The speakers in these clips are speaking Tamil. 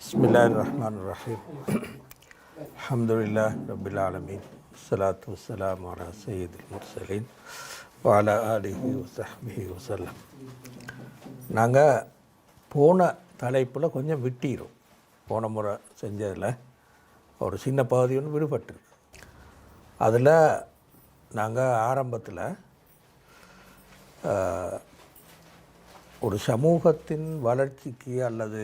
بسم الله الرحمن الرحيم الحمد لله رب العالمين الصلاة والسلام على سيد المرسلين وعلى آله وصحبه وسلم நாங்கள் போன தலைப்பில் கொஞ்சம் விட்டிரும் போன முறை செஞ்சதில் ஒரு சின்ன பகுதி ஒன்று விடுபட்டிருக்கு அதில் நாங்கள் ஆரம்பத்தில் ஒரு சமூகத்தின் வளர்ச்சிக்கு அல்லது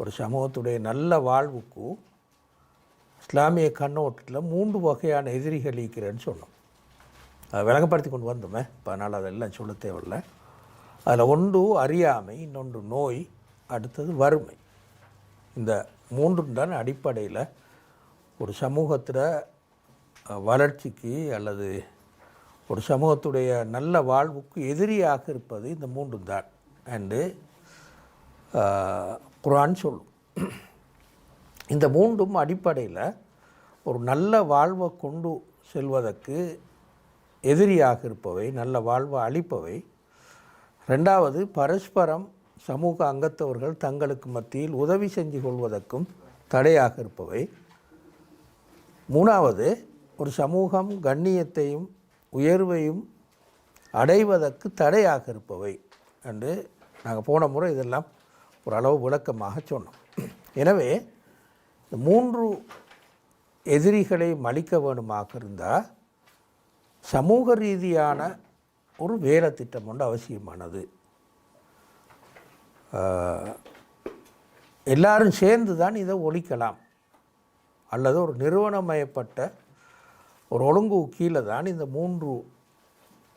ஒரு சமூகத்துடைய நல்ல வாழ்வுக்கு இஸ்லாமிய கண்ணோட்டத்தில் மூன்று வகையான எதிரிகள் இருக்கிறேன்னு சொன்னோம். அதை விளங்கப்படுத்தி கொண்டு வந்தோமே. இப்போ அதனால் அதெல்லாம் சொல்ல தேவையில்லை. அதில் ஒன்று அறியாமை இன்னொன்று நோய் அடுத்தது வறுமை. இந்த மூன்றும் தான் அடிப்படையில் ஒரு சமூகத்தில் வளர்ச்சிக்கு அல்லது ஒரு சமூகத்துடைய நல்ல வாழ்வுக்கு எதிரியாக இருப்பது இந்த மூன்றும் தான். அண்டு குரான் uh, சொல்லும். இந்த மூன்றும் அடிப்படையில் ஒரு நல்ல வாழ்வை கொண்டு செல்வதற்கு எதிரியாக இருப்பவை நல்ல வாழ்வை அளிப்பவை. ரெண்டாவது பரஸ்பரம் சமூக அங்கத்தவர்கள் தங்களுக்கு மத்தியில் உதவி செஞ்சு கொள்வதற்கும் தடையாக இருப்பவை. மூணாவது ஒரு சமூகம் கண்ணியத்தையும் உயர்வையும் அடைவதற்கு தடையாக இருப்பவை. என்று நாங்கள் போன முறை இதெல்லாம் ஓரளவு விளக்கமாக சொன்னோம். எனவே இந்த மூன்று எதிரிகளை மலிக்க வேணுமாக இருந்தால் சமூக ரீதியான ஒரு வேலை திட்டம் ஒன்று அவசியமானது. எல்லாரும் சேர்ந்து தான் இதை ஒழிக்கலாம். அல்லது ஒரு நிறுவனமயப்பட்ட ஒரு ஒழுங்கு கீழே தான் இந்த மூன்று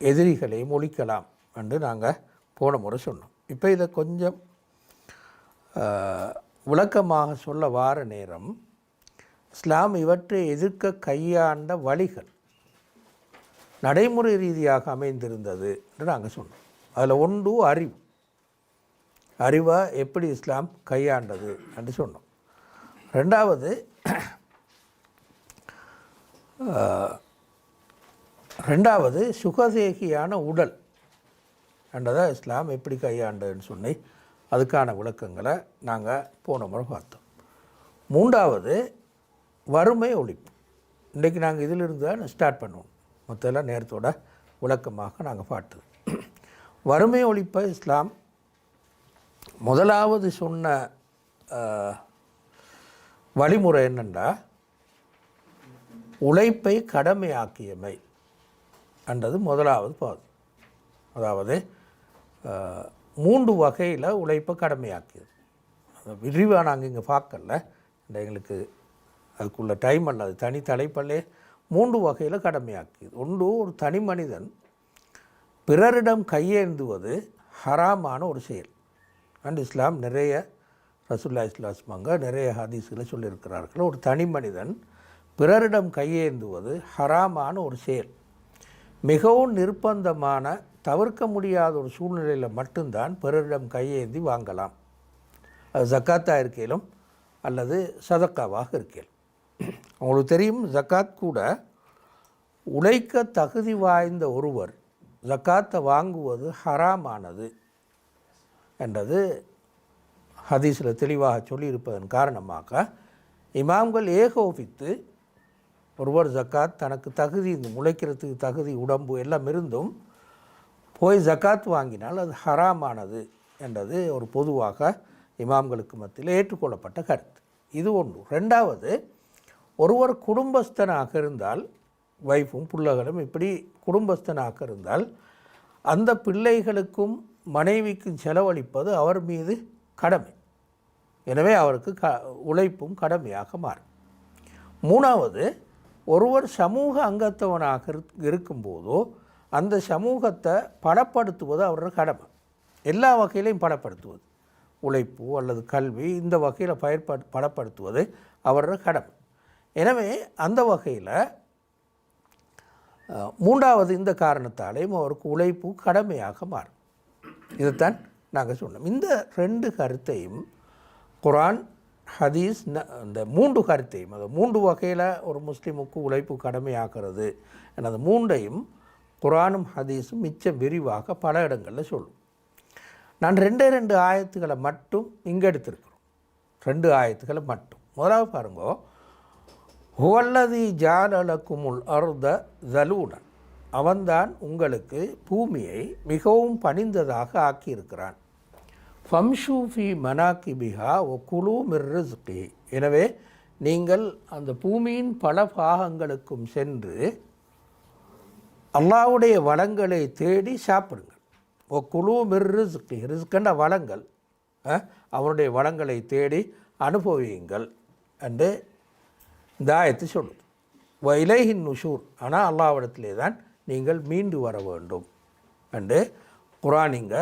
எதிரிகளையும் ஒழிக்கலாம் என்று நாங்கள் போன முறை சொன்னோம். இப்போ இதை கொஞ்சம் விளக்கமாக சொல்ல வார நேரம் இஸ்லாம் இவற்றை எதிர்க்க கையாண்ட வழிகள் நடைமுறை ரீதியாக அமைந்திருந்தது என்று நாங்கள் சொன்னோம். அதில் ஒன்று அறிவு. அறிவை எப்படி இஸ்லாம் கையாண்டது என்று சொன்னோம். ரெண்டாவது ரெண்டாவது சுகதேகியான உடல். என்றதை இஸ்லாம் எப்படி கையாண்டதுன்னு சொன்னி அதுக்கான விளக்கங்களை நாங்கள் போன முறை பார்த்தோம். மூன்றாவது வறுமை ஒழிப்பு. இன்றைக்கி நாங்கள் இதிலிருந்து தான் ஸ்டார்ட் பண்ணுவோம். மொத்தம் நேரத்தோட விளக்கமாக நாங்கள் பார்த்தது. வறுமை ஒழிப்பை இஸ்லாம் முதலாவது சொன்ன வழிமுறை என்னென்னா உழைப்பை கடமையாக்கியமை. என்றது முதலாவது பாது. அதாவது மூன்று வகையில் உழைப்பை கடமையாக்கியது. அதை விரிவாக நாங்கள் இங்கே பார்க்கல. இந்த எங்களுக்கு அதுக்குள்ள டைம் அல்லது தனி தலைப்பல்லே மூன்று வகையில் கடமையாக்கியது. ஒன்று ஒரு தனி மனிதன் பிறரிடம் கையேந்துவது ஹராமான ஒரு செயல். அண்ட் இஸ்லாம் நிறைய ரசுல்லா இஸ்லாஸ்மாங்க நிறைய ஹதீஸ்களை சொல்லியிருக்கிறார்கள். ஒரு தனி மனிதன் பிறரிடம் கையேந்துவது ஹராமான ஒரு செயல். மிகவும் நிர்பந்தமான தவிர்க்க முடியாத ஒரு சூழ்நிலையில் மட்டும்தான் பிறரிடம் கையேந்தி வாங்கலாம். அது ஜக்காத்தாக இருக்கையிலும் அல்லது சதக்காவாக இருக்கையிலும் அவங்களுக்கு தெரியும் ஜக்காத் கூட உழைக்க தகுதி வாய்ந்த ஒருவர் ஜக்காத்தை வாங்குவது ஹராமானது என்றது ஹதீஸில் தெளிவாக சொல்லியிருப்பதன் காரணமாக இமாம்கள் ஏகோபித்து ஒருவர் ஜக்காத் தனக்கு தகுதி இந்த முளைக்கிறதுக்கு தகுதி உடம்பு எல்லாம் இருந்தும் போய் ஜக்காத் வாங்கினால் அது ஹராமானது என்றது ஒரு பொதுவாக இமாம்களுக்கு மத்தியில் ஏற்றுக்கொள்ளப்பட்ட கருத்து. இது ஒன்று. ரெண்டாவது ஒருவர் குடும்பஸ்தனாக இருந்தால் வைஃபும் பிள்ளைகளும் இப்படி குடும்பஸ்தனாக இருந்தால் அந்த பிள்ளைகளுக்கும் மனைவிக்கும் செலவழிப்பது அவர் மீது கடமை. எனவே அவருக்கு க உழைப்பும் கடமையாக மாறும். மூணாவது ஒருவர் சமூக அங்கத்தவனாக இருக்கும்போதோ அந்த சமூகத்தை படப்படுத்துவது அவரோட கடமை. எல்லா வகையிலையும் படப்படுத்துவது. உழைப்பு அல்லது கல்வி இந்த வகையில் பயன்படு படப்படுத்துவது அவரோட கடமை. எனவே அந்த வகையில் மூன்றாவது இந்த காரணத்தாலேயும் அவருக்கு உழைப்பு கடமையாக மாறும். இதைத்தான் நாங்கள் சொன்னோம். இந்த ரெண்டு கருத்தையும் குரான் ஹதீஸ் இந்த மூன்று கருத்தையும் அது மூன்று வகையில் ஒரு முஸ்லீமுக்கு உழைப்பு கடமையாகிறது எனது மூன்றையும் குரானும் ஹதீஸும் மிச்ச விரிவாக பல இடங்களில் சொல்லும். நான் ரெண்டே ரெண்டு ஆயத்துக்களை மட்டும் இங்கே எடுத்திருக்கிறோம். ரெண்டு ஆயத்துக்களை மட்டும். முதலாவது பாருங்கோ. ஹுவல்லதி ஜாலலக்குமுல் அருத ஜலூடன் அவன்தான் உங்களுக்கு பூமியை மிகவும் பணிந்ததாக ஆக்கியிருக்கிறான். ஃபம்ஷூஃபி மனாக்கிபிஹா ஒ குழு மிர்ரிஸ்கி எனவே நீங்கள் அந்த பூமியின் பல பாகங்களுக்கும் சென்று அல்லாவுடைய வளங்களை தேடி சாப்பிடுங்கள். ஓ குழு மிர் ரிஸ்கி ரிஸ்கண்ட வளங்கள் அவனுடைய வளங்களை தேடி அனுபவியுங்கள் என்று இந்த ஆயத்து சொல்லுது. வ இலைஹின் நுஷூர் ஆனால் அல்லாவிடத்திலே தான் நீங்கள் மீண்டு வர வேண்டும் என்று குரானிங்க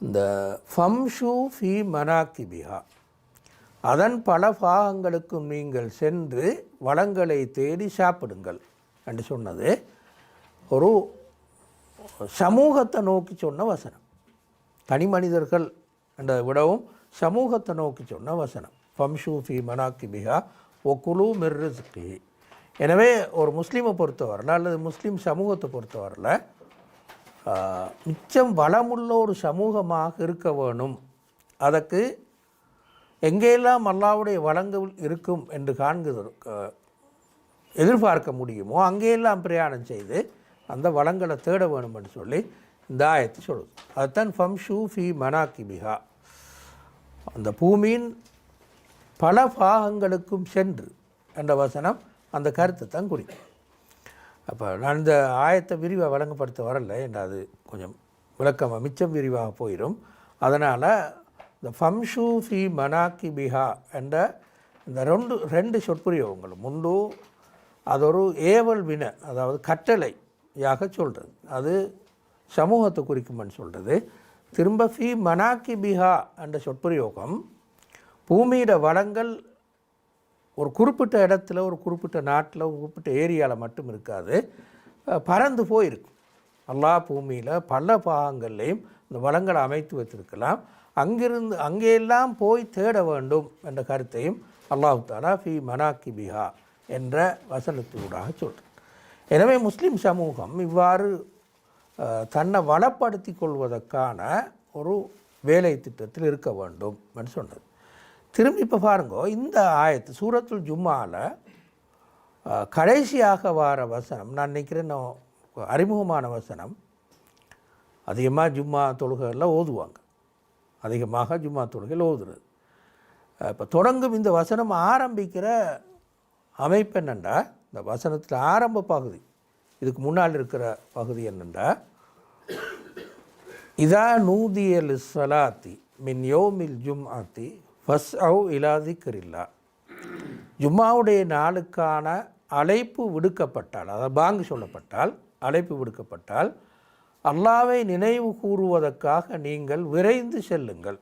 இந்த ஃபம்ஷு ஃபி மனாக்கிபிஹா அதன் பல பாகங்களுக்கும் நீங்கள் சென்று வளங்களை தேடி சாப்பிடுங்கள். என்று சொன்னது. ஒரு சமூகத்தை நோக்கி சொன்ன வசனம். தனி மனிதர்கள் என்றதை விடவும் சமூகத்தை நோக்கி சொன்ன வசனம். ஃபம்ஷூஃபி மனாக்கி பிஹா ஒ குழு மிர்ரிஸ்கி எனவே ஒரு முஸ்லீமை பொறுத்தவரையில் அல்லது முஸ்லீம் சமூகத்தை பொறுத்தவரையில் மிச்சம் வளமுள்ள ஒரு சமூகமாக இருக்க வேணும். அதற்கு எங்கெல்லாம் அல்லாவுடைய வளங்கள் இருக்கும் என்று காண்கிறது எதிர்பார்க்க முடியுமோ அங்கேயெல்லாம் பிரயாணம் செய்து அந்த வளங்களை தேட வேணும் சொல்லி இந்த ஆயத்து சொல்லுது. அதுதான் ஃபம் ஷூ ஃபி மனாக்கிபிஹா அந்த பூமியின் பல பாகங்களுக்கும் சென்று என்ற வசனம் அந்த கருத்தை தான் குறிக்கும். அப்போ நான் இந்த ஆயத்தை விரிவாக வழங்கப்படுத்த வரல என்ற அது கொஞ்சம் விளக்கம் மிச்சம் விரிவாக போயிடும் அதனால் இந்த ஃபம்ஷூ ஃபி மனாக்கி பிஹா என்ற இந்த ரெண்டு ரெண்டு சொற்புரியவங்களும் முண்டு அது ஒரு ஏவல் வின அதாவது கட்டளையாக சொல்கிறது அது சமூகத்தை குறிக்கும்னு சொல்கிறது திரும்ப ஃபி மனாக்கி பிஹா என்ற சொற்பிரயோகம் பூமியிட வளங்கள் ஒரு குறிப்பிட்ட இடத்துல ஒரு குறிப்பிட்ட நாட்டில் ஒரு குறிப்பிட்ட ஏரியாவில் மட்டும் இருக்காது. பறந்து போயிருக்கும். எல்லா பூமியில் பல பாகங்கள்லேயும் இந்த வளங்களை அமைத்து வைத்திருக்கலாம் அங்கிருந்து அங்கேயெல்லாம் போய் தேட வேண்டும் என்ற கருத்தையும் அல்லாஹ் தாலா ஃபி மனாக்கி பிஹா என்ற வசனத்தூடாக சொல்கிறார் எனவே முஸ்லீம் சமூகம் இவ்வாறு தன்னை வளப்படுத்தி கொள்வதற்கான ஒரு வேலை திட்டத்தில் இருக்க வேண்டும் என்று சொன்னது. திரும்பி இப்போ பாருங்க இந்த ஆயத்து சூரத்துல் ஜும்மாவில் கடைசியாக வார வசனம் நான் நினைக்கிறேன் நான் அறிமுகமான வசனம் அதிகமாக ஜும்மா தொழுகையில் ஓதுவாங்க. அதிகமாக ஜும்மா தொழுகையில் ஓதுறது. இப்போ தொடங்கும் இந்த வசனம் ஆரம்பிக்கிற அமைப்பு என்னென்னா இந்த வசனத்தில் ஆரம்ப பகுதி இதுக்கு முன்னால் இருக்கிற பகுதி என்னென்னா இதா நூதியல் சலாத்தி மின் யோமில் ஜும்ஆத்தி ஃபஸ் அவ் இலாதிக்கரில்லா ஜும்மாவுடைய நாளுக்கான அழைப்பு விடுக்கப்பட்டால் அதாவது பாங்கு சொல்லப்பட்டால் அழைப்பு விடுக்கப்பட்டால் அல்லாவை நினைவு கூறுவதற்காக நீங்கள் விரைந்து செல்லுங்கள்.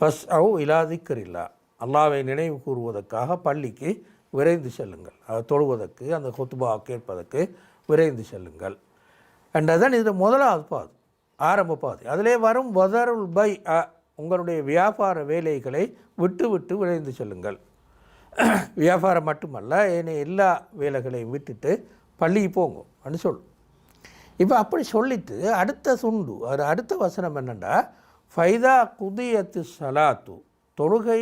ஃபஸ் அவ் இலாதிக்கரில்லா அல்லாவை நினைவு கூறுவதற்காக பள்ளிக்கு விரைந்து செல்லுங்கள். அதை தொழுவதற்கு அந்த கொத்துபா கேட்பதற்கு விரைந்து செல்லுங்கள். என்றதான் இது முதலாவது பாது ஆரம்ப பாது. அதிலே வரும் வதருள் பை உங்களுடைய வியாபார வேலைகளை விட்டு விட்டு விரைந்து செல்லுங்கள். வியாபாரம் மட்டுமல்ல ஏனைய எல்லா வேலைகளையும் விட்டுட்டு பள்ளிக்கு போங்க அப்படின்னு சொல்லும் இப்போ அப்படி சொல்லிட்டு அடுத்த சுண்டு அது அடுத்த வசனம் என்னென்னா ஃபைதா குதியத்து சலாத்து தொழுகை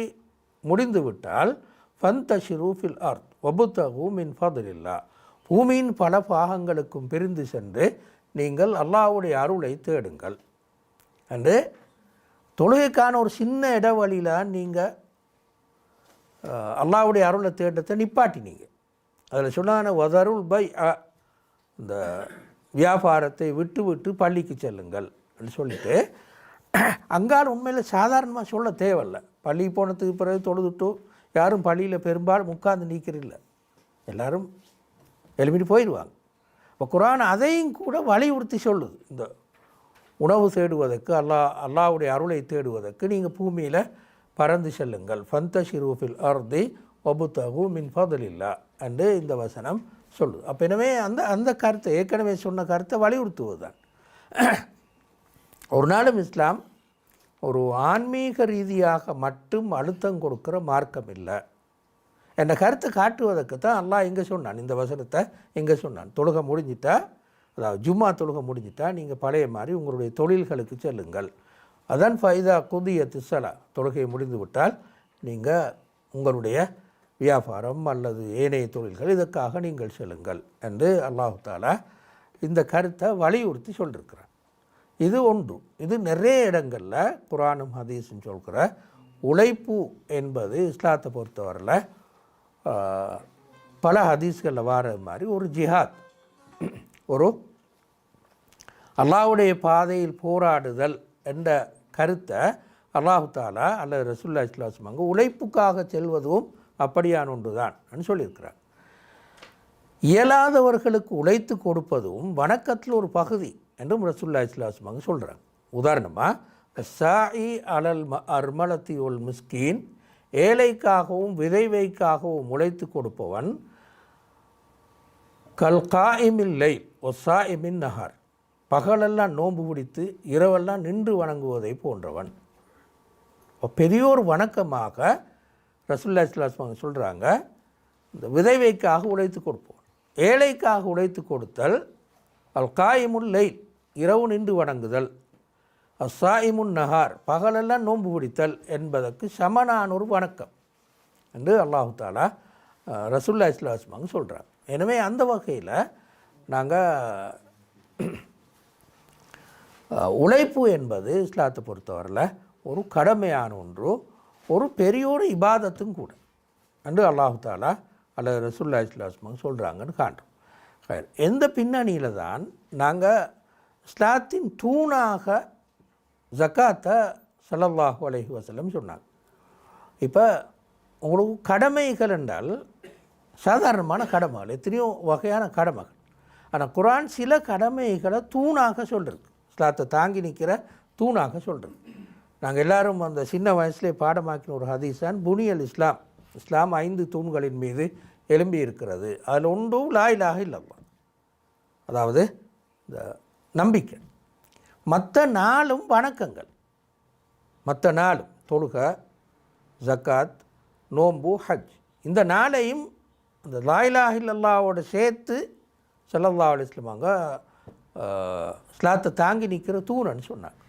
முடிந்து விட்டால் ஃபந்த ஷிரூஃபில் அர்த் வபுத்த ஹூமின் ஃபதுலில்லா. பூமியின் பல பாகங்களுக்கும் பிரிந்து சென்று நீங்கள் அல்லாவுடைய அருளை தேடுங்கள். என்று தொழுகைக்கான ஒரு சின்ன இடைவெளியில் நீங்கள் அல்லாவுடைய அருளை தேடத்தை நிப்பாட்டினீங்க. அதில் சொன்னான ஒதருள் பை இந்த வியாபாரத்தை விட்டு விட்டு பள்ளிக்கு செல்லுங்கள் அப்படின்னு சொல்லிட்டு அங்கால் உண்மையில் சாதாரணமாக சொல்ல தேவையில்ல. பள்ளிக்கு போனதுக்கு பிறகு தொழுதுட்டு யாரும் பள்ளியில் பெரும்பாலும் உட்கார்ந்து நீக்கிறதில்ல. எல்லாரும் எழுப்பிட்டு போயிடுவாங்க இப்போ குரான் அதையும் கூட வலியுறுத்தி சொல்லுது. இந்த உணவு தேடுவதற்கு அல்லாஹ் அல்லாஹ்வுடைய அருளை தேடுவதற்கு நீங்கள் பூமியில் பறந்து செல்லுங்கள். ஃபந்த ஷிரூஃபில் அர்தி ஒபுத்தகு மின் ஃபதலில்லா என்று இந்த வசனம் சொல்லுது. அப்போ எனவே அந்த அந்த கருத்தை ஏற்கனவே சொன்ன கருத்தை வலியுறுத்துவது தான் ஒரு நாளும் இஸ்லாம் ஒரு ஆன்மீக ரீதியாக மட்டும் அழுத்தம் கொடுக்குற மார்க்கம் இல்லை. என்னை கருத்தை காட்டுவதற்கு தான் அல்லாஹ் இங்கே சொன்னான். இந்த வசனத்தை இங்கே சொன்னான். தொழுகை முடிஞ்சிட்டா அதாவது ஜும்மா தொழுகை முடிஞ்சிட்டா நீங்கள் பழைய மாதிரி உங்களுடைய தொழில்களுக்கு செல்லுங்கள். அதன் ஃபைதா குதிய திசலா தொழுகை முடிந்து விட்டால் நீங்கள் உங்களுடைய வியாபாரம் அல்லது ஏனைய தொழில்கள் இதற்காக நீங்கள் செல்லுங்கள் என்று அல்லாஹு தாலா இந்த கருத்தை வலியுறுத்தி சொல்லியிருக்கிறார் இது ஒன்று. இது நிறைய இடங்களில் குரானும் ஹதீஸும் சொல்கிற உழைப்பு என்பது இஸ்லாத்தை பொறுத்தவரையில் பல ஹதீஸ்களில் வார மாதிரி ஒரு ஜிஹாத். ஒரு அல்லாவுடைய பாதையில் போராடுதல் என்ற கருத்தை அல்லாஹு தாலா அல்லது ரசுல்லா இஸ்லாஸ்லம் அங்கே உழைப்புக்காக செல்வதும் அப்படியான ஒன்று தான் சொல்லியிருக்கிறார். இயலாதவர்களுக்கு உழைத்து கொடுப்பதும் வணக்கத்தில் ஒரு பகுதி. என்றும் ரசூல்லா சொல்கிறாங்க உதாரணமாக சாயி அலல் ம அர்மலத்தி உல் மிஸ்கீன் ஏழைக்காகவும் விதைவைக்காகவும் உழைத்து கொடுப்பவன் கல் காயிமில் லை ஒசாயிமின் நகர் பகலெல்லாம் நோன்பு பிடித்து இரவெல்லாம் நின்று வணங்குவதை போன்றவன். பெரியோர் வணக்கமாக ரசுல்லா இஸ்லாஸ்மாங்க சொல்கிறாங்க இந்த விதைவைக்காக உழைத்து கொடுப்போம். ஏழைக்காக உழைத்து கொடுத்தல் அல் காயமுல் லை இரவு நின்று வணங்குதல். அசாயிமுன் நகார் பகலெல்லாம் நோன்பு பிடித்தல் என்பதற்கு சமனான ஒரு வணக்கம் என்று அல்லாஹு தாலா ரசுல்லா இஸ்லாஸ்மாங்க சொல்கிறாங்க எனவே அந்த வகையில் நாங்கள் உழைப்பு என்பது இஸ்லாத்தை பொறுத்தவரையில் ஒரு கடமையான ஒன்று ஒரு பெரிய ஒரு இபாதத்தும் கூட என்று அல்லாஹு தாலா அல்லது ரசுல்லா இஸ்லாஸ்மாங்க சொல்கிறாங்கன்னு காண்றோம். எந்த பின்னணியில் தான் நாங்கள் இஸ்லாத்தின் தூணாக ஜக்காத்தை ஸல்லல்லாஹு அலைஹி வசலம் சொன்னாங்க. இப்போ உங்களுக்கு கடமைகள் என்றால் சாதாரணமான கடமைகள் எத்தனையோ வகையான கடமைகள். ஆனால் குரான் சில கடமைகளை தூணாக சொல்கிறது இஸ்லாத்தை தாங்கி நிற்கிற தூணாக சொல்கிறது நாங்கள் எல்லாரும் அந்த சின்ன வயசுலேயே பாடமாக்கின ஒரு ஹதீஸான் புனியல் இஸ்லாம். இஸ்லாம் ஐந்து தூண்களின் மீது எழும்பி இருக்கிறது அதில் ஒன்றும் லாயிலாக இலாஹ அதாவது இந்த நம்பிக்கை. மற்ற நாளும் வணக்கங்கள். மற்ற நாளும் தொழுகை ஜக்காத் நோம்பு ஹஜ். இந்த நாளையும் அந்த லாயிலாஹ் இல்லல்லாவோட சேர்த்து ஸல்லல்லாஹு அலைஹி ஸ்லாத்தை தாங்கி நிற்கிற தூண்னு சொன்னாங்க.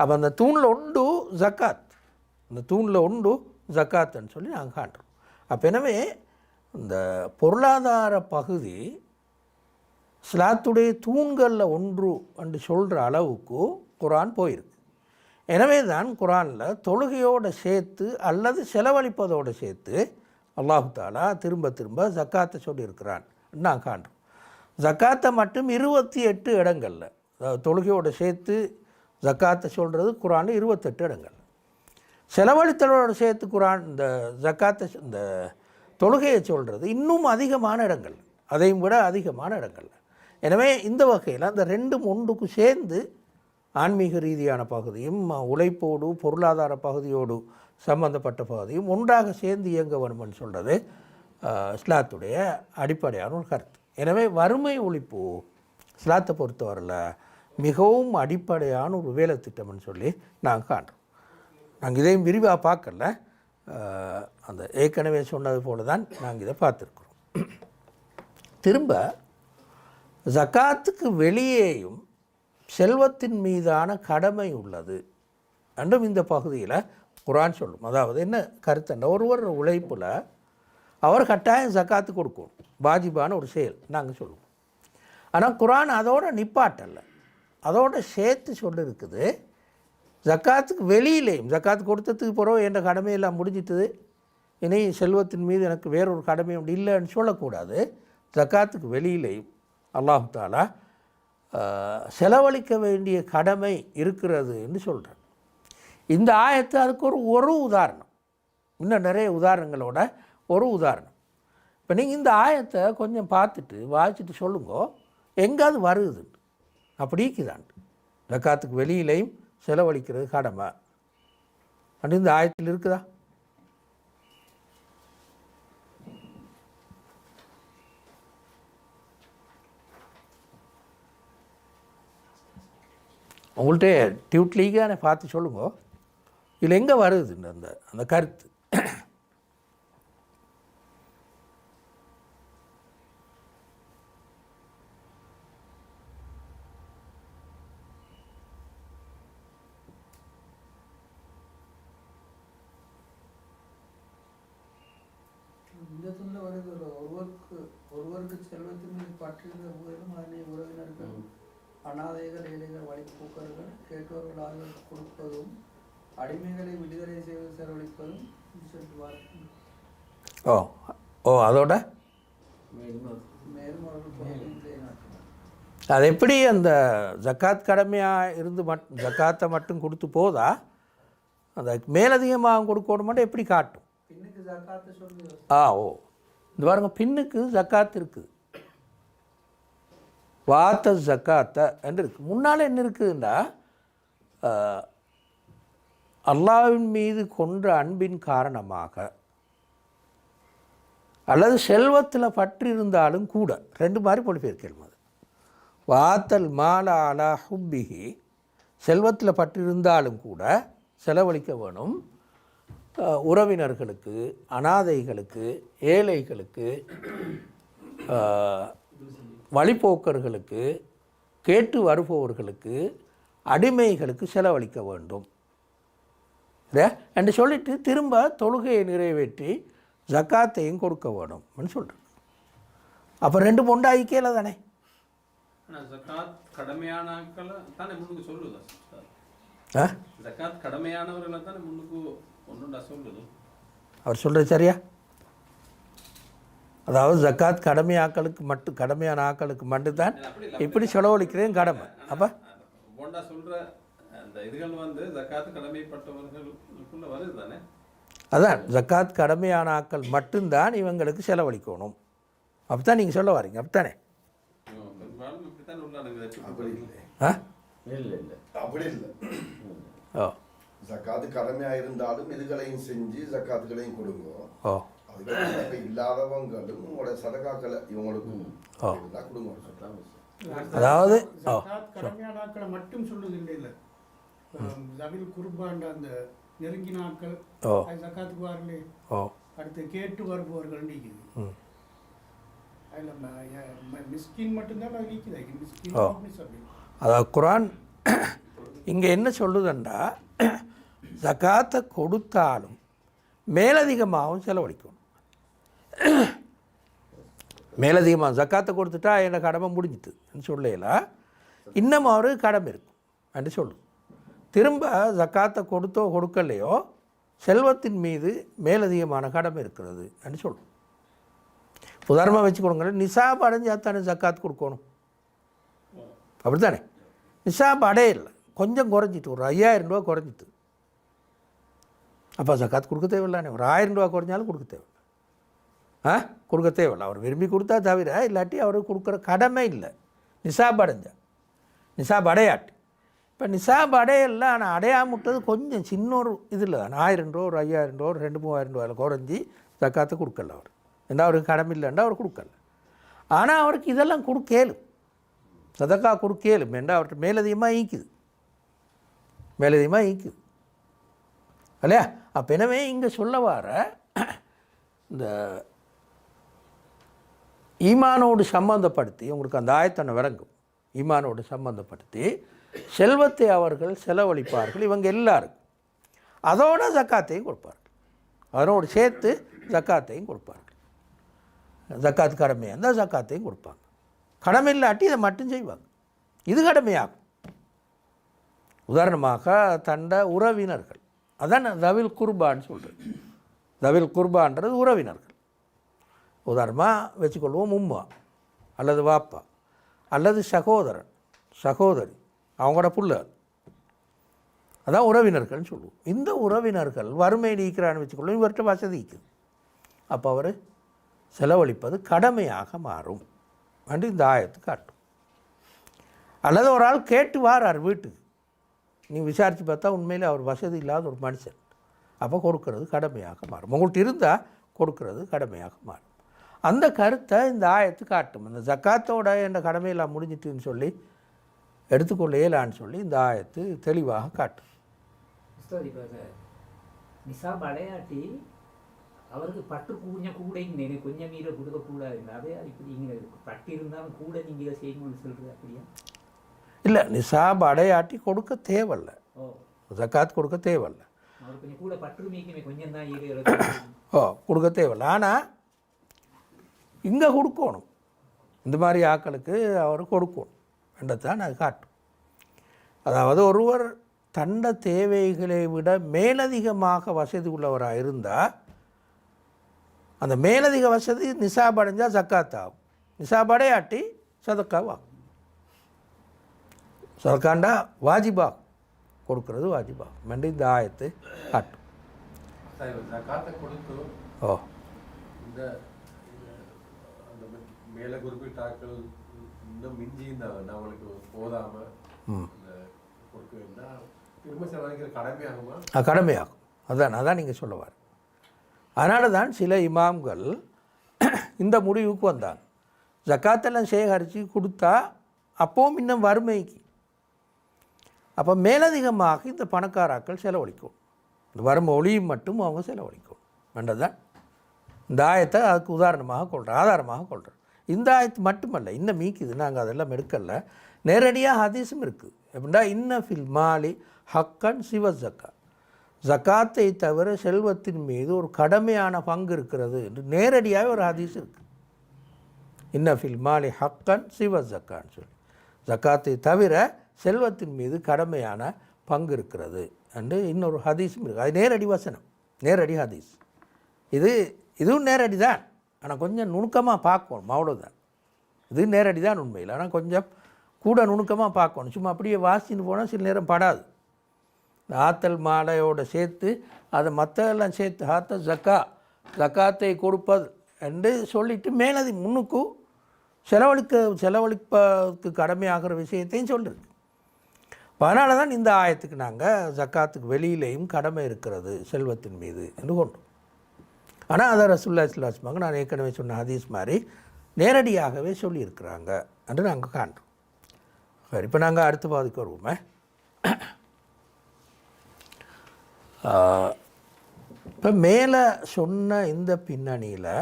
அப்போ அந்த தூணில் உண்டு ஜக்காத். அந்த தூணில் உண்டு ஜக்காத்துன்னு சொல்லி நாங்கள் காண்றோம். அப்போ எனவே இந்த பொருளாதார பகுதி இஸ்லாத்துடைய தூண்களில் ஒன்று என்று சொல்கிற அளவுக்கு குரான் போயிருக்கு. எனவே தான் குரானில் தொழுகையோடு சேர்த்து அல்லது செலவழிப்பதோடு சேர்த்து அல்லாஹு தாலா திரும்ப திரும்ப ஜக்காத்தை சொல்லியிருக்கிறான். நான் காண்றோம். ஜக்காத்தை மட்டும் இருபத்தி எட்டு இடங்களில் தொழுகையோடு சேர்த்து ஜக்காத்தை சொல்கிறது குரான் இருபத்தெட்டு இடங்கள். செலவழித்தலோடு சேர்த்து குரான் இந்த ஜக்காத்தை இந்த தொழுகையை சொல்கிறது இன்னும் அதிகமான இடங்கள். அதையும் விட அதிகமான இடங்கள். எனவே இந்த வகையில் அந்த ரெண்டும் ஒன்றுக்கு சேர்ந்து ஆன்மீக ரீதியான பகுதியும் உழைப்போடு பொருளாதார பகுதியோடு சம்பந்தப்பட்ட பகுதியும் ஒன்றாக சேர்ந்து இயங்க வேணும்னு சொல்கிறது இஸ்லாத்துடைய அடிப்படையான ஒரு கருத்து. எனவே வறுமை ஒழிப்பு இஸ்லாத்தை பொறுத்தவரையில் மிகவும் அடிப்படையான ஒரு வேலை திட்டம்னு சொல்லி நாங்கள் காண்றோம். நாங்கள் இதையும் விரிவாக பார்க்கல. அந்த ஏற்கனவே சொன்னது போல தான் நாங்கள் இதை பார்த்துருக்குறோம். திரும்ப ஜக்காத்துக்கு வெளியேயும் செல்வத்தின் மீதான கடமை உள்ளது என்றும் இந்த பகுதியில் குரான் சொல்லும். அதாவது என்ன கருத்துண்ட ஒருவர் உழைப்பில் அவர் கட்டாயம் ஜக்காத்து கொடுக்கணும். பாஜிபான ஒரு செயல் நாங்கள் சொல்லுவோம். ஆனால் குரான் அதோட நிப்பாட்டல்ல. அதோட சேர்த்து சொல்லிருக்குது ஜக்காத்துக்கு வெளியிலேயும் ஜக்காத்து கொடுத்ததுக்கு பிறகு என்ற கடமையெல்லாம் முடிஞ்சிட்டது. இனி செல்வத்தின் மீது எனக்கு வேறொரு கடமை இல்லைன்னு சொல்லக்கூடாது. ஜக்காத்துக்கு வெளியிலேயும் அல்லாஹு தாலா செலவழிக்க வேண்டிய கடமை இருக்கிறது என்று சொல்கிறார் இந்த ஆயத்து அதுக்கு ஒரு ஒரு உதாரணம். இன்னும் நிறைய உதாரணங்களோட ஒரு உதாரணம். இப்போ நீங்கள் இந்த ஆயத்தை கொஞ்சம் பார்த்துட்டு வாசிச்சுட்டு சொல்லுங்கோ எங்காவது வருது. அப்படிக்குதான் ஜக்காத்துக்கு வெளியிலையும் செலவழிக்கிறது கடமை. அப்படி இந்த ஆயத்தில் இருக்குதா? உங்கள்கிட்ட டியூட் லீகான பார்த்து சொல்லுங்க. இதில் எங்கே வருது இந்த அந்த அந்த கருத்து பற்றிருந்த போதிலும் அதனை உறவினர்கள் அனாதைகள் ஏழைகள் வழிபோக்கர்கள் கேட்டோர்கள் ஆதரவு கொடுப்பதும் அடிமைகளை விடுதலை செய்து செலவழிப்பதும் சொல்லுவார் ஓ ஓ அதோட? அது எப்படி அந்த ஜக்காத் கடமையாக இருந்து மட் ஜக்காத்தை மட்டும் கொடுத்து போதா? அந்த மேலதிகமாக கொடுக்கணும் மட்டும் எப்படி காட்டும்? ஆ ஓ. இந்த பாருங்க பின்னுக்கு ஜக்காத் இருக்குது. வாத்த ஜக்காத்த என்று இருக்குது முன்னால் என்ன இருக்குதுன்னா அல்லாவின் மீது கொன்ற அன்பின் காரணமாக அல்லது செல்வத்தில் பற்றிருந்தாலும் கூட ரெண்டு மாதிரி மொழிபெயர்க்கணும் அது. வாத்தல் மாலா அலா ஹுப்பிஹி செல்வத்தில் பற்றிருந்தாலும் கூட செலவழிக்க வேணும். உறவினர்களுக்கு அனாதைகளுக்கு ஏழைகளுக்கு அஹ், வழிப்போக்கர்களுக்கு கேட்டு வருபவர்களுக்கு அடிமைகளுக்கு செலவழிக்க வேண்டும்? என்று சொல்லிட்டு திரும்ப தொழுகையை நிறைவேற்றி ஜக்காத்தையும் கொடுக்க வேணும்னு சொல்கிறேன் அப்போ ரெண்டு பொண்டாயிக்கல தானே? ஆனா ஜக்காத் கடமையான ஆட்களை தானே முன்னுக்கு சொல்லுதா ஆ ஜக்காத் கடமையானவர்களை தானே முன்னுக்கு ஒன்றுண்டா சொல்லுது அவர் சொல்கிறது சரியா அதாவது ஜக்காத் கடமை ஆக்களுக்கு மட்டும் கடமையான ஆக்களுக்கு மட்டும்தான் இப்படி செலவழிக்கிறேன் கடமை. அப்போ? போண்டா சொல்ற அந்த இதுகள் வந்து ஜக்காத் கடமைப்பட்டவர்களுக்குள்ள வருது தானே அதான் ஜக்காத் கடமையான ஆக்கள் மட்டும்தான் இவங்களுக்கு செலவழிக்கணும். அப்படி தான் நீங்கள் சொல்ல வரீங்க அப்படித்தானே? ஜக்காத்து கடமையா இருந்தாலும் இதுகளையும் செஞ்சு ஜக்காத்துகளையும் கொடுங்க. ஓ. இப்ப இல்லாதவங்களும் உங்களோட சதகாக்களை இவங்களுக்கு ஓ. இருந்தா கொடுங்க அதாவது ஓ ஜகாத் கடமையான ஆட்களை மட்டும் சொல்லுது இல்லை. ஜபில் குர்பான்ற அந்த நெருங்கின ஆட்கள் ஓ அது ஜக்காத்துக்கு வரலே ஓ அடுத்து கேட்டு வருபவர்கள் நீக்குது. அதில் மிஸ்கின் மட்டும்தான் அது நீக்குது. மிஸ்கின் அதாவது குரான் இங்கே என்ன சொல்லுதுண்டா ஜக்காத்தை கொடுத்தாலும் மேலதிகமாகவும் செலவழிக்கணும். மேலதிகமாக ஜக்காத்தை கொடுத்துட்டா என்ன கடமை முடிஞ்சிட்டுன்னு சொல்லலாம் இன்னும் ஒரு கடமை இருக்கும் என்று சொல்லும் திரும்ப ஜக்காத்தை கொடுத்தோ கொடுக்கலையோ செல்வத்தின் மீது மேலதிகமான கடமை இருக்கிறது என்று சொல்லும் உதாரணமாக வச்சுக்கோங்களேன் நிசாப் அடைஞ்சால் தானே ஜக்காத் கொடுக்கணும். அப்படித்தானே? நிசாப் அடையலை. கொஞ்சம் குறைஞ்சிட்டு ஒரு ஐயாயிரம் ரூபா குறைஞ்சிட்டு. அப்போ ஜக்காத் கொடுக்க தேவையில்லானே ஒரு ஆயிரம் ரூபா குறைஞ்சாலும் கொடுக்க தேவை ஆ? கொடுக்க தேவையில்லை. அவர் விரும்பி கொடுத்தா தவிர இல்லாட்டி அவருக்கு கொடுக்குற கடமை இல்லை. நிசாப் அடைஞ்சா. நிசாப் அடையாட்டு. இப்போ நிசாப் அடையல ஆனால் அடையாம விட்டது கொஞ்சம் சின்ன ஒரு இதில். ஆயிரம் ரூபா ஒரு ஐயாயிரம் ரூபா ஒரு ரெண்டு மூவாயிரம் ரூபாயில் குறைஞ்சி தக்காத்து கொடுக்கல அவர். என்ன அவருக்கு கடமை இல்லைண்டா அவர் கொடுக்கல. ஆனால் அவருக்கு இதெல்லாம் கொடுக்கலும் சதக்கா கொடுக்கலும் ஏன்னா அவர்கிட்ட மேலதிகமாக ஈக்குது. மேலதிகமாக ஈக்குது. இல்லையா? அப்போ எனவே இங்கே சொல்ல வர இந்த ஈமானோடு சம்பந்தப்படுத்தி உங்களுக்கு அந்த ஆயத்தனை விளங்கும். ஈமானோடு சம்பந்தப்படுத்தி செல்வத்தை அவர்கள் செலவழிப்பார்கள் இவங்க எல்லாருக்கும் அதோட ஜக்காத்தையும் கொடுப்பார்கள். அதனோடு சேர்த்து ஜக்காத்தையும் கொடுப்பார்கள். ஜக்காத் கடமையாக இருந்தால் ஜக்காத்தையும் கொடுப்பாங்க. கடமை இல்லாட்டி இதை மட்டும் செய்வாங்க. இது கடமையாகும். உதாரணமாக தண்ட உறவினர்கள். அதான் தவில் குர்பான்னு சொல்கிறது தவில் குர்பான்றது உறவினர்கள். உதாரணமாக வச்சுக்கொள்வோம் உம்மா அல்லது வாப்பா அல்லது சகோதரன் சகோதரி அவங்களோட புள்ள அதான் உறவினர்கள்னு சொல்லுவோம். இந்த உறவினர்கள் வறுமை நீக்கிறான்னு வச்சுக்கொள்ளும் இவர்கிட்ட வசதி இருக்குது. அப்போ அவர் செலவழிப்பது கடமையாக மாறும் என்று இந்த ஆயத்து காட்டும். அல்லது ஒரு ஆள் கேட்டு வாரார் வீட்டுக்கு. நீ விசாரித்து பார்த்தா உண்மையில் அவர் வசதி இல்லாத ஒரு மனுஷன். அப்போ கொடுக்கறது கடமையாக மாறும். உங்கள்கிட்ட இருந்தால் கொடுக்கறது கடமையாக மாறும். அந்த கருத்தை இந்த ஆயத்து காட்டும். அந்த ஜக்காத்தோட என்ற கடமையெல்லாம் முடிஞ்சிட்டுன்னு சொல்லி எடுத்துக்கொள்ள இயலான்னு சொல்லி இந்த ஆயத்து தெளிவாக காட்டும். நிசாப் அடையாட்டி அவருக்கு பட்டு கொஞ்சம் கூட இங்கே கொஞ்சம் மீற கொடுக்கக்கூடாது அதே இப்படி இங்கே பட்டு இருந்தாலும் கூட நீங்கள் செய்யணும்னு சொல்கிறது அப்படியா? இல்லை நிசாப் அடையாட்டி கொடுக்க தேவையில்ல. ஓ. ஜக்காத் கொடுக்க தேவையில்ல. ஓ கொடுக்க தேவையில்ல. ஆனால் இங்கே கொடுக்கணும். இந்த மாதிரி ஆக்களுக்கு அவர் கொடுக்கணும். என்றதான் அது காட்டும். அதாவது ஒருவர் தண்ட தேவைகளை விட மேலதிகமாக வசதி உள்ளவராக இருந்தால் அந்த மேலதிக வசதி நிசாப் அடைஞ்சால் ஜக்காத் ஆகும் நிசாப் அடையாட்டி சதக்காவாகும். சதக்காண்டா வாஜிபா கொடுக்கறது வாஜிபா மெண்டு இந்த ஆயத்து காட்டும். ஓ. இந்த மேல குறிப்பிட்ட ஆட்கள் இன்னும் மிஞ்சி இந்த நம்மளுக்கு போதாம திரும்ப செலவழிக்கிற கடமையாகுமா? அது கடமையாகும். அதான் அதான் நீங்கள் சொல்ல வர அதனால தான் சில இமாம்கள் இந்த முடிவுக்கு வந்தாங்க. ஜக்காத்தெல்லாம் சேகரித்து கொடுத்தா அப்போவும் இன்னும் வறுமைக்கு. அப்போ மேலதிகமாக இந்த பணக்காராக்கள் செலவழிக்கும். இந்த வறுமை ஒளியும் மட்டும் அவங்க செலவழிக்கும். வேண்டதான் இந்த ஆயத்தை அதுக்கு உதாரணமாக கொள்கிறேன் ஆதாரமாக கொள்கிறேன் இந்த ஆயத்து மட்டுமல்ல இன்னும் மீக்குது நாங்கள் அதெல்லாம் எடுக்கல. நேரடியாக ஹதீஸும் இருக்குது எப்படின்னா இன்ன ஃபில் மாலி ஹக்கன் சிவ ஜக்கா. ஜக்காத்தை தவிர செல்வத்தின் மீது ஒரு கடமையான பங்கு இருக்கிறது என்று நேரடியாக ஒரு ஹதீஸ் இருக்குது இன்ன ஃபில் மாலி ஹக்கன் சிவ ஜக்கான்னு சொல்லி. ஜக்காத்தை தவிர செல்வத்தின் மீது கடமையான பங்கு இருக்கிறது என்று இன்னொரு ஹதீஸும் இருக்குது அது நேரடி வசனம். நேரடி ஹதீஸ். இது இதுவும் நேரடி தான் ஆனால் கொஞ்சம் நுணுக்கமாக பார்க்கணும் அவ்வளோதான் இது நேரடி தான் உண்மையில். ஆனால் கொஞ்சம் கூட நுணுக்கமாக பார்க்கணும். சும்மா அப்படியே வாசின்னு போனால் சில நேரம் படாது. இந்த ஆத்தல் மாலையோட சேர்த்து அதை மற்றெல்லாம் சேர்த்து ஆத்த ஜக்கா ஜக்காத்தை கொடுப்பது என்று சொல்லிவிட்டு மேலது முன்னுக்கு செலவழிக்க செலவழிப்பதுக்கு கடமையாகிற விஷயத்தையும் சொல்கிறது அதனால தான் இந்த ஆயத்துக்கு நாங்கள் ஜக்காத்துக்கு வெளியிலேயும் கடமை இருக்கிறது செல்வத்தின் மீது என்று கொண்டோம். ஆனால் அதை ரசுல்லா இஸ்லாஸ்மாங்க நான் ஏற்கனவே சொன்ன ஹதீஸ் மாதிரி நேரடியாகவே சொல்லியிருக்கிறாங்க என்று நாங்கள் காண்றோம். சரி இப்போ நாங்கள் அடுத்த பாதிக்கு வருவோமே. இப்போ மேலே சொன்ன இந்த பின்னணியில்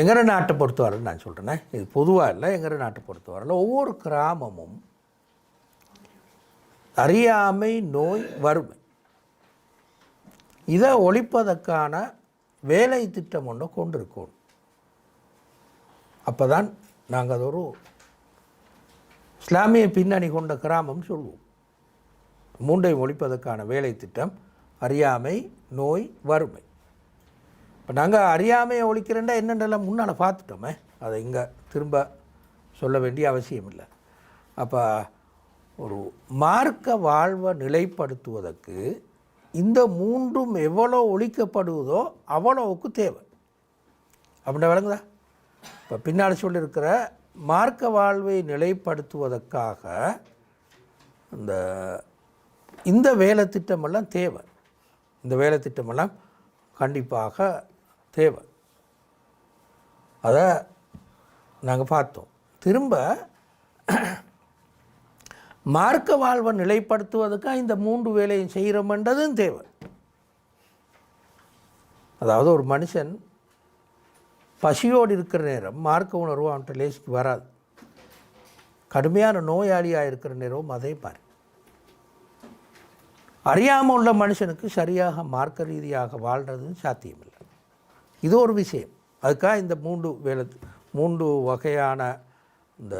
எங்கர நாட்டை பொறுத்தவரை நான் சொல்கிறேனே இது பொதுவாக இல்லை எங்கர நாட்டை பொறுத்தவரையில் ஒவ்வொரு கிராமமும் அறியாமை நோய் வறுமை. இதை ஒழிப்பதற்கான வேலை திட்டம் ஒன்று கொண்டிருக்கோம். அப்போ தான் நாங்கள் அது ஒரு இஸ்லாமிய பின்னணி கொண்ட கிராமம் சொல்வோம். மூன்றை ஒழிப்பதற்கான வேலை திட்டம் அறியாமை நோய் வறுமை. இப்போ நாங்கள் அறியாமையை ஒழிக்கிறேன்டா என்னென்னலாம் முன்னால் பார்த்துட்டோமே அதை இங்கே திரும்ப சொல்ல வேண்டிய அவசியம் இல்லை. அப்போ ஒரு மார்க்க வாழ்வை நிலைப்படுத்துவதற்கு இந்த மூன்றும் எவ்வளோ ஒழிக்கப்படுவதோ அவ்வளோவுக்கு தேவை. அப்படின்னா விளங்குதா? இப்போ பின்னால் சொல்லியிருக்கிற மார்க்க வாழ்வை நிலைப்படுத்துவதற்காக இந்த இந்த வேலை திட்டமெல்லாம் தேவை. இந்த வேலை திட்டமெல்லாம் கண்டிப்பாக தேவை. அதை நாங்கள் பார்த்தோம். திரும்ப மார்க்க வாழ்வை நிலைப்படுத்துவதற்காக இந்த மூன்று வேலையும் செய்கிறோம்ன்றதும் தேவை அதாவது ஒரு மனுஷன் பசியோடு இருக்கிற நேரம் மார்க்க உணர்வு அவன்கிட்ட லேசிக்கு வராது. கடுமையான நோயாளியாக இருக்கிற நேரம் அதே மாதிரி. அறியாமல் உள்ள மனுஷனுக்கு சரியாக மார்க்க ரீதியாக வாழ்கிறது சாத்தியமில்லை. இது ஒரு விஷயம். அதுக்காக இந்த மூன்று வேலை மூன்று வகையான இந்த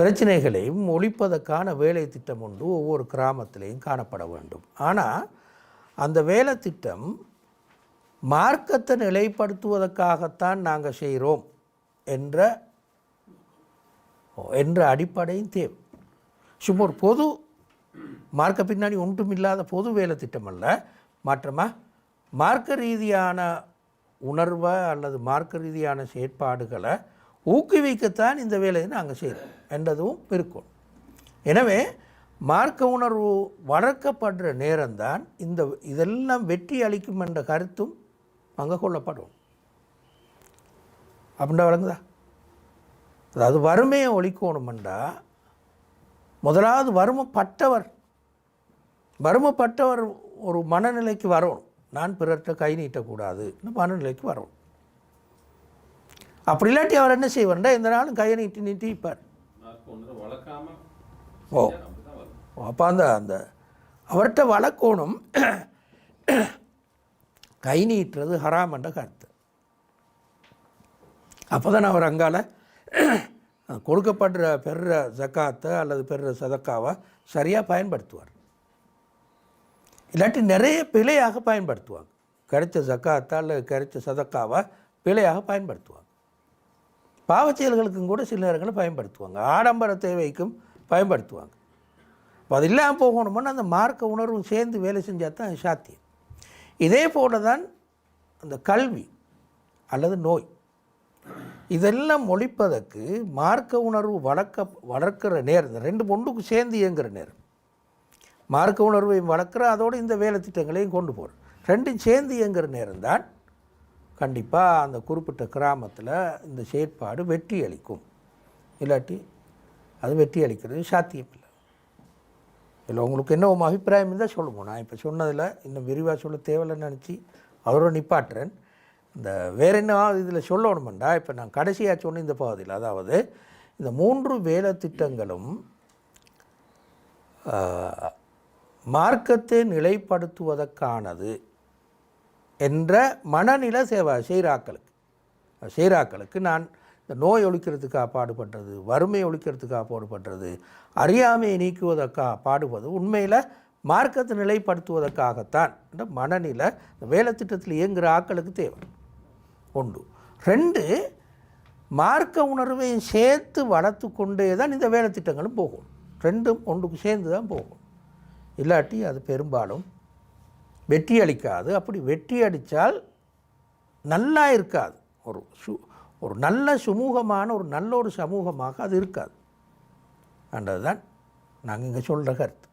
பிரச்சனைகளையும் ஒழிப்பதற்கான வேலை திட்டம் ஒன்று ஒவ்வொரு கிராமத்திலையும் காணப்பட வேண்டும். ஆனால் அந்த வேலை திட்டம் மார்க்கத்தை நிலைப்படுத்துவதற்காகத்தான் நாங்கள் செய்கிறோம் என்ற என்ற அடிப்படையும் தேவை. சும்மா ஒரு பொது மார்க்க பின்னாடி ஒன்றும் இல்லாத பொது வேலை திட்டம் அல்ல. மாற்றமா மார்க்க ரீதியான உணர்வை அல்லது மார்க்க ரீதியான செயற்பாடுகளை ஊக்குவிக்கத்தான் இந்த வேலையை நாங்கள் செய்கிறோம் என்றதும் இருக்கும். எனவே மார்க்க உணர்வு வளர்க்கப்படுற நேரம்தான் இந்த இதெல்லாம் வெற்றி அளிக்கும் என்ற கருத்தும் அங்கே கொள்ளப்படும். அப்படின்னா வழங்குதா அதாவது வறுமையை ஒழிக்கணுமெண்டா முதலாவது வறுமைப்பட்டவர் வறுமைப்பட்டவர் ஒரு மனநிலைக்கு வரணும். நான் பிறர்கிட்ட கை நீட்டக்கூடாது மனநிலைக்கு வரணும். அப்படி இல்லாட்டி அவர் என்ன செய்வார்டா இந்த நாளும் கையை நீட்டி நீட்டிப்பார் ஓ. அப்போ அந்த அந்த அவர்கிட்ட வளர்க்கணும். கை நீட்டுறது ஹராம் என்ற கருத்து. அப்போ தான் அவர் அங்கால கொடுக்கப்படுற பெறுற ஜக்காத்தை அல்லது பெறுற சதக்காவை சரியாக பயன்படுத்துவார். இல்லாட்டி நிறைய பிழையாக பயன்படுத்துவாங்க. கிடைச்ச ஜக்காத்தை அல்லது கிடைச்ச சதக்காவை பிழையாக பயன்படுத்துவாங்க. பாவச் செயல்களுக்கும் கூட சில நேரங்களில் பயன்படுத்துவாங்க. ஆடம்பர தேவைக்கும் பயன்படுத்துவாங்க. அது இல்லாமல் போகணும்னா அந்த மார்க்க உணர்வும் சேர்ந்து வேலை செஞ்சால் தான் அது சாத்தியம். இதே போல தான் அந்த கல்வி அல்லது நோய். இதெல்லாம் ஒழிப்பதற்கு மார்க்க உணர்வு வளர்க்க வளர்க்கிற நேரம் ரெண்டு பொண்ணுக்கும் சேர்ந்து இயங்குகிற நேரம். மார்க்க உணர்வையும் வளர்க்குற அதோடு இந்த வேலை திட்டங்களையும் கொண்டு போகிறோம் ரெண்டும் சேர்ந்து இயங்குகிற நேரம் தான் கண்டிப்பாக அந்த குறிப்பிட்ட கிராமத்தில் இந்த செயற்பாடு வெற்றி அளிக்கும். இல்லாட்டி அது வெற்றி அளிக்கிறது சாத்தியம் இல்லை. இதில் உங்களுக்கு என்ன உங்கள் அபிப்பிராயம் இருந்தால் சொல்லுங்க. நான் இப்போ சொன்னதில் இன்னும் விரிவாக சொல்ல தேவையில்லைன்னு நினச்சி அவரோட நிப்பாட்டுறேன். இந்த வேற என்ன இதில் சொல்லணுமெண்டா இப்போ நான் கடைசியாக சொன்ன இந்த பகுதியில் அதாவது இந்த மூன்று வேலை திட்டங்களும் மார்க்கத்தை நிலைப்படுத்துவதற்கானது. என்ற மனநில சேவை ஷீராக்களுக்கு ஷீராக்களுக்கு நான் இந்த நோய் ஒழிக்கிறதுக்காக பாடுபடுறது வறுமை ஒழிக்கிறதுக்காக பாடுபடுறது அறியாமையை நீக்குவதற்காக பாடுவது உண்மையில் மார்க்கத்தை நிலைப்படுத்துவதற்காகத்தான் என்ற மனநிலை இந்த வேலை திட்டத்தில் இயங்குகிற ஆக்களுக்கு தேவை. ஒன்று ரெண்டு மார்க்க உணர்வையும் சேர்த்து வளர்த்து கொண்டே தான் இந்த வேலை திட்டங்களும் போகும். ரெண்டும் ஒன்றுக்கு சேர்ந்து தான் போகும். இல்லாட்டி அது பெரும்பாலும் வெற்றி அளிக்காது அப்படி வெற்றி அடித்தால் நல்லா இருக்காது. ஒரு சு ஒரு நல்ல சுமூகமான ஒரு நல்ல ஒரு சமூகமாக அது இருக்காது. என்றது தான் நாங்கள் இங்கே சொல்கிற கருத்து.